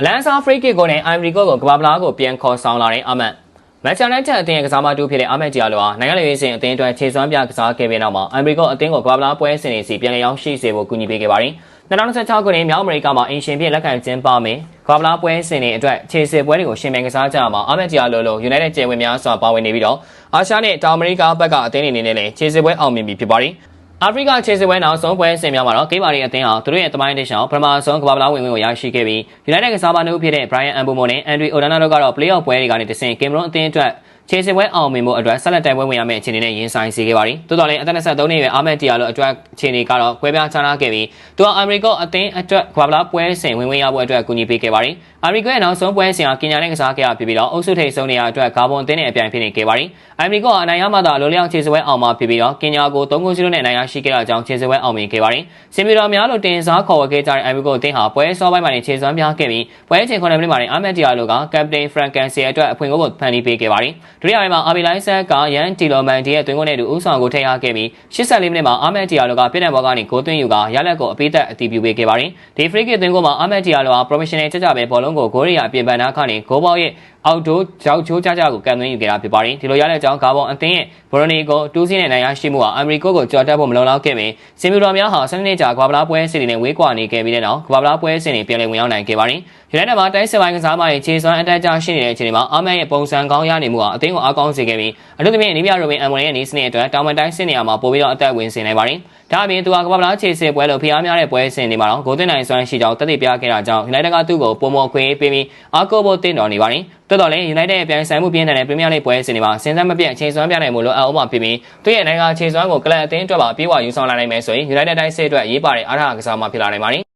အလန်ဆာဖရိကစ်ကိုနဲ့အိုင်ဗရီကိုကိုကဘာပလာကိုပြန်ခေါ်ဆောင်လာတဲ့အမတ်မန်ချက်လက်ချက်အသင်းရဲ့ကစားမတူဖြစ်တဲ့အာမက်ဂျီယာလိုဟာနိုင်ငံရေးစဉ်အသင်းအတွက်ခြေစွမ်းပြကစားခဲ့ပြီးနောက်မှာအမေရိကအသင်းကိုကဘာပလာပွဲစဉ်တွေစီပြန်လည်ရောက်ရှိစေဖို့ကူညီပေးခဲ့ပါတယ်2026ခုနှစ်မြောက်အမေရိကမှာအင်ရှင်ဖြစ်လက်ခံကျင်းပမယ်ကဘာပလာပွဲစဉ်တွေအတွက်ခြေစစ်ပွဲတွေကိုရှင်မြန်ကစားကြမှာအာမက်ဂျီယာလိုလို United ကျယ်ဝင်များစွာပါဝင်နေပြီးတော့အာရှနဲ့တောင်အမေရိကဘက်ကအသင်းတွေအနေနဲ့လည်းခြေစစ်ပွဲအောင်မြင်ပြီဖြစ်ပါတယ် အာဖရိကခြေစစ်ပွဲနောက်ဆုံးပွဲစဉ်များမှာတော့ဂိမ်းပါရီအသင်းဟာသူတို့ရဲ့တမိုင်းတစ်ချောင်းပထမဆုံးကမ္ဘာပလားဝင်ဝင်ကိုရရှိခဲ့ပြီး United ကစားပါနှုတ်ဖြစ်တဲ့ Brian Ambomo နဲ့ Andre Onana တို့ကတော့ Playoff ပွဲတွေကနေတဆင့်ကင်မရွန်အသင်းအတွက် ခြေစစ်ပွဲအောင်မြင်မှုအတွက်ဆက်လက်တိုင်ပွဲဝင်ရမယ့်အခြေအနေနဲ့ရင်ဆိုင်စေခဲ့ပါတယ်။တိုးတော်လည်းအသက်23နှစ်အရွယ်အာမက်တီယာလိုအတွက်အခြေအနေကတော့ကွဲပြားခြားနားခဲ့ပြီးသူကအမေရိကအသင်းအတွက်ကမ္ဘာပလားပွဲစဉ်ဝင်ဝင်ရဖို့အတွက်ကူညီပေးခဲ့ပါတယ်။အမေရိကရဲ့နောက်ဆုံးပွဲစဉ်ဟာကင်ညာနဲ့ကစားခဲ့ရဖြစ်ပြီးတော့အုပ်စုထိပ်ဆုံးနေရာအတွက်ဂါဘွန်အသင်းနဲ့အပြိုင်ဖြစ်နေခဲ့ပါတယ်။အမေရိကအနိုင်ရမှသာလိုလျောက်ခြေစစ်ပွဲအောင်မှာဖြစ်ပြီးတော့ကင်ညာကို3-0နဲ့နိုင်ရရှိခဲ့တာကြောင့်ခြေစစ်ပွဲအောင်မြင်ခဲ့ပါတယ်။စင်ပီတော်များလို့တင်စားခေါ်ဝေခဲ့ကြတဲ့အမေရိကအသင်းဟာပွဲစောပိုင်းမှာနေခြေစွမ်းပြခဲ့ပြီးပွဲချိန်9မိနစ်မှာအာမက်တီယာလိုကကပတိန်ဖရန်ကန်စီအတွက်အဖွင့်ကိုဖန်တီးပေးခဲ့ပါတယ်။ဒုတိယပိုင်းမှာအာဘီလိုင်းဆက်ကရန်တီလိုမန်ဒီရဲ့တွင်ကိုနဲ့တူဦးဆောင်ကိုထိရခဲ့ပြီး84မိနစ်မှာအာမက်တီယာလိုကပြည်နယ်ဘောကနေဂိုးသွင်းယူကရလက်ကိုအပိသက်အတီးပြုပေးခဲ့ပါတယ်။ဒီဖရစ်ကစ်သွင်းကိုမှာအာမက်တီယာလိုက professional ကြကြပဲဘောလုံးကိုဂိုးရီယာအပြင်ပန်းနာခါနေဂိုးပေါက်ရဲ့အောက်တိုးကြောက်ချိုးကြကြကိုကန်သွင်းယူခဲ့တာဖြစ်ပါတယ်။ဒီလိုရတဲ့အကြောင်းဂါဘွန်အသင်းရဲ့ဘော်ရနီကိုတူးစင်းနဲ့နိုင်ရရှိမှုဟာအမေရိကကိုကြော်တက်ဖို့မလုံလောက်ခဲ့ပေစင်မီတော်များဟာစနေကြာကဘာပလာပွဲစဉ်တွေနဲ့ဝေးကွာနေခဲ့ပြီးတဲ့နောက်ကဘာပလာပွဲစဉ်တွေပြန်လည်ဝင်ရောက်နိုင်ခဲ့ပါတယ်။ United မှာတိုင်းစစ်ပိုင်းကစားမတွေခြေစွမ်းအတက်ကြရှိနေတဲ့အချိန်မှာအာမက်ရဲ့ပုံစံကောင်းရနေမှုဟာအသင်းကိုအားကောင်းစေခဲ့ပြီးအထူးသဖြင့်နီးပြရိုဘင်အမ်မွန်ရဲ့နေစနစ်အတွက်တောင်ပန်တိုင်းစစ်နေရာမှာပိုပြီးတော့အသက်ဝင်စေနိုင်ပါတယ်။ဒါအပြင်သူကကဘာပလာခြေစစ်ပွဲလို့ဖိအားများတဲ့ပွဲစဉ်တွေမှာတော့ဂိုးသွင်းနိုင်စွမ်းရှိကြောင်းတက်တည်ပြခဲ့တာကြောင့် United ကသူ့ကိုပုံမခွင့်ပေးပြီးအားကိုးဖို့တင်တော်နေပါတယ်။တော်တော်လေး United ရဲ့ပြန်ဆိုင်မှုပြင်းထန်တဲ့ Premier League ပွဲစဉ်တွေမှာစဉ်ဆက်မပြတ်ချိန်စွမ်းပြနိုင်မှုလို့အအောင်မှဖြစ်ပြီးသူ့ရဲ့နိုင်ငံခြေစွမ်းကိုကလပ်အသင်းအတွက်ပါပြေးဝယူဆောင်လာနိုင်မယ်ဆိုရင် United တိုင်းစစ်အတွက်ရေးပါတဲ့အားထားကစားမှဖြစ်လာနိုင်ပါတယ်